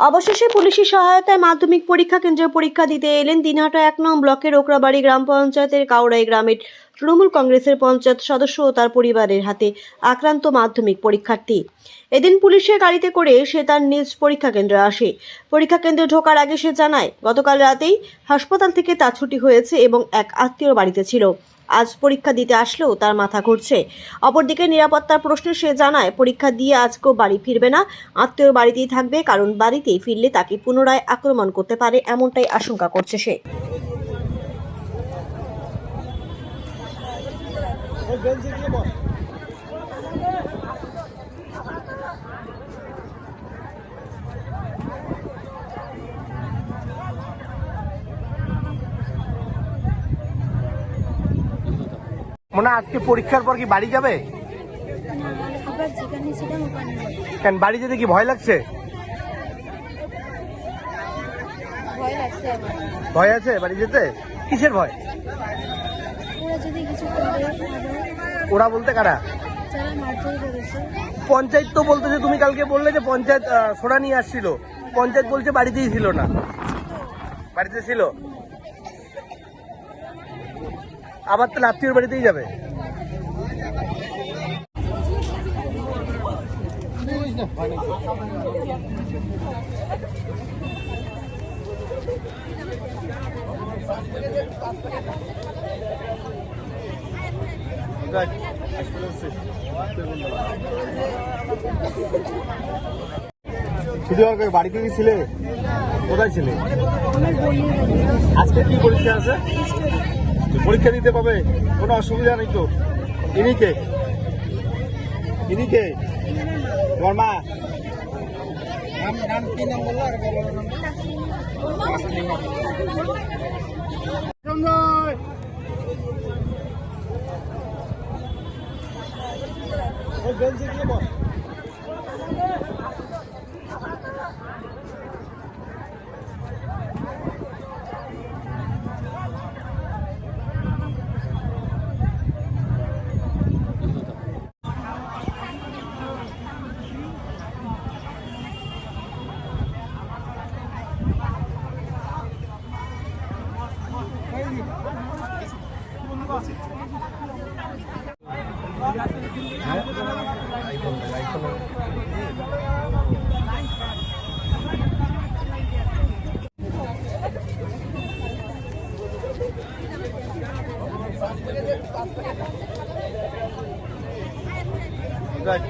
অবশেষে পুলিশের সহায়তায় মাধ্যমিক পরীক্ষা কেন্দ্রে পরীক্ষা দিতে এলেন দিনহাটা এক নং ব্লকের ওকরাবাড়ি গ্রাম পঞ্চায়েতের কাউড়াই গ্রামের তৃণমূল কংগ্রেসের পঞ্চায়েত সদস্য ও তার পরিবারের হাতে আক্রান্ত মাধ্যমিক পরীক্ষার্থী। এদিন পুলিশের গাড়িতে করে সে তার নিজ পরীক্ষা কেন্দ্রে আসে। পরীক্ষা কেন্দ্রে ঢোকার আগে সে জানায়, গতকাল রাতেই হাসপাতাল থেকে তার ছুটি হয়েছে এবং এক আত্মীয় বাড়িতে ছিল। আজ পরীক্ষা দিতে আসলেও তার মাথা ঘুরছে। অপরদিকে নিরাপত্তার প্রশ্নে সে জানায়, পরীক্ষা দিয়ে আজকেও বাড়ি ফিরবে না। আত্মীয় বাড়িতেই থাকবে, কারণ বাড়িতেই ফিরলে তাকে পুনরায় আক্রমণ করতে পারে এমনটাই আশঙ্কা করছে সে। মনে আজকে পরীক্ষার পর কি বাড়ি যাবে? কেন, বাড়ি যেতে কি ভয় লাগছে? ভয় আছে বাড়ি যেতে? কিসের ভয়? ওরা যদি কিছু করে ওরা বলতে কারা? পঞ্চায়েত তো বলতেছে তুমি কালকে বললে যে পঞ্চায়েত সোনা নিয়ে আসছিল। পঞ্চায়েত বলছে বাড়িতেই ছিল না। বাড়িতে ছিল? আবার তাহলে আত্মীয় বাড়িতেই যাবে? হওয়ার পরে বাড়িতে কি ছিলে কোথায় ছিলে? আজকে কি পরীক্ষা আছে? পরীক্ষা দিতে পাবে? কোনো অসুবিধা নেই তো? ইনি কে? ইনি কে? তোমার মা? নাম কি নাম বলল? আর Organiza aqui, bora. Thank you. গিয়ে বল Good.